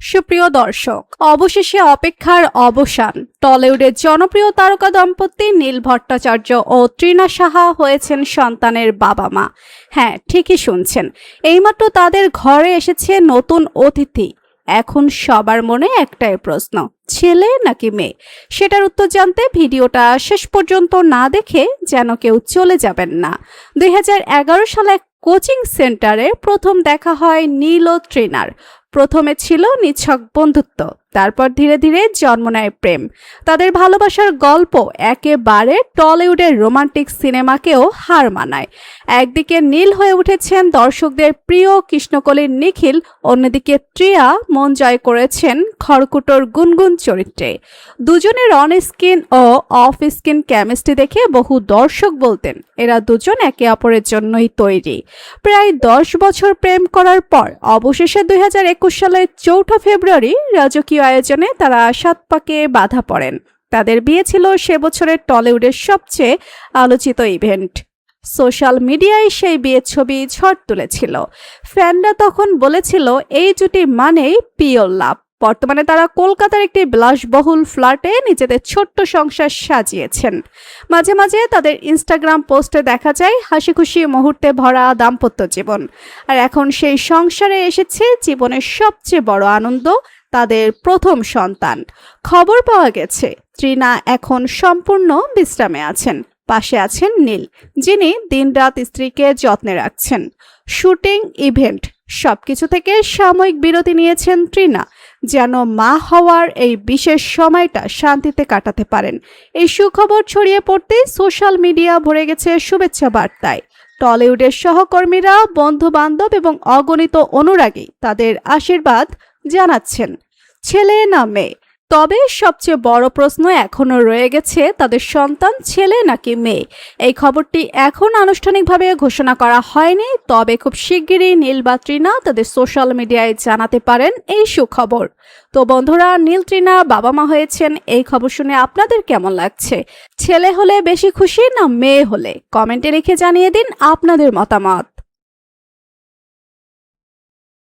সুপ্রিয় দর্শক, অবশেষে অপেক্ষার অবসান। টলিউডের জনপ্রিয় তারকা দম্পতি নীল ভট্টাচার্য ও তৃণা সাহা হয়েছেন সন্তানের বাবা মা হ্যাঁ ঠিকই শুনছেন। এইমাত্র তাদের ঘরে এসেছে নতুন অতিথি। এখন সবার মনে একটাই প্রশ্ন, ছেলে নাকি মেয়ে? সেটার উত্তর জানতে ভিডিওটা শেষ পর্যন্ত না দেখে যেন কেউ চলে যাবেন না। দুই হাজার এগারো সালে এক কোচিং সেন্টারে প্রথম দেখা হয় নীল ও ট্রেনার প্রথমে ছিল নিছক বন্ধুত্ব। তারপর ধীরে ধীরে জন্ম নেয় প্রেম। তাদের ভালোবাসার গল্প একেবারে টলিউডের রোমান্টিক সিনেমাকেও হার মানায়। একদিকে নীল হয়ে উঠেছেন দর্শকদের প্রিয় কৃষ্ণকলির নিখিল, অন্যদিকে ত্রিয়া মন জয় করেছেন খড়কুটোর গুনগুন চরিত্রে। দুজনের অন স্কিন ও অফ স্কিন কেমিস্ট্রি দেখে বহু দর্শক বলতেন, এরা দুজন একে অপরের জন্যই তৈরি। প্রায় দশ বছর প্রেম করার পর অবশেষে দুই হাজার একুশ সালের চৌঠা ফেব্রুয়ারি রাজকীয় আয়োজনে তারা সাত পাকে বাধা পড়েন। তাদের বিয়ে ছিল সে বছরের টলিউডের সবচেয়ে আলোচিত ইভেন্ট। সোশ্যাল মিডিয়ায় সেই বিয়ের ছবি ঝড় তুলেছিল। ফ্যানরা তখন বলেছিল, এই জুটি মানেই পিওর লাভ। বর্তমানে তারা কলকাতার একটি বিলাসবহুল ফ্ল্যাটে নিজেদের ছোট্ট সংসার সাজিয়েছেন। মাঝে মাঝে তাদের ইনস্টাগ্রাম পোস্টে দেখা যায় হাসি খুশি মুহূর্তে ভরা দাম্পত্য জীবন। আর এখন সেই সংসারে এসেছে জীবনের সবচেয়ে বড় আনন্দ তাদের প্রথম সন্তান। খবর পাওয়া গেছে, ত্রিনা এখন সম্পূর্ণ বিশ্রামে আছেন। পাশে আছেন নীল, যিনি দিনরাত স্ত্রীকে যত্নে রাখছেন। শুটিং ইভেন্ট সবকিছু থেকে সাময়িক বিরতি নিয়েছেন ত্রিনা যেন মা হওয়ার এই বিশেষ সময়টা শান্তিতে কাটাতে পারেন। এই সুখবর ছড়িয়ে পড়তেই সোশ্যাল মিডিয়া ভরে গেছে শুভেচ্ছা বার্তায়। টলিউডের সহকর্মীরা বন্ধু বান্ধব এবং অগণিত অনুরাগী তাদের আশীর্বাদ জানাচ্ছেন। ছেলে না মেয়ে তবে সবচেয়ে বড় প্রশ্ন এখনও রয়ে গেছে, তাদের সন্তান, ছেলে নাকি মেয়ে? এই খবরটি এখন আনুষ্ঠানিকভাবে ঘোষণা করা হয়নি, তবে খুব শিগগিরই নীল বা তৃণা তাদের সোশ্যাল মিডিয়ায় জানাতে পারেন এই সুখবর। তো বন্ধুরা, নীল তৃণা বাবা মা হয়েছেন, এই খবর শুনে আপনাদের কেমন লাগছে? ছেলে হলে বেশি খুশি না মেয়ে হলে? কমেন্টে লিখে জানিয়ে দিন আপনাদের মতামত।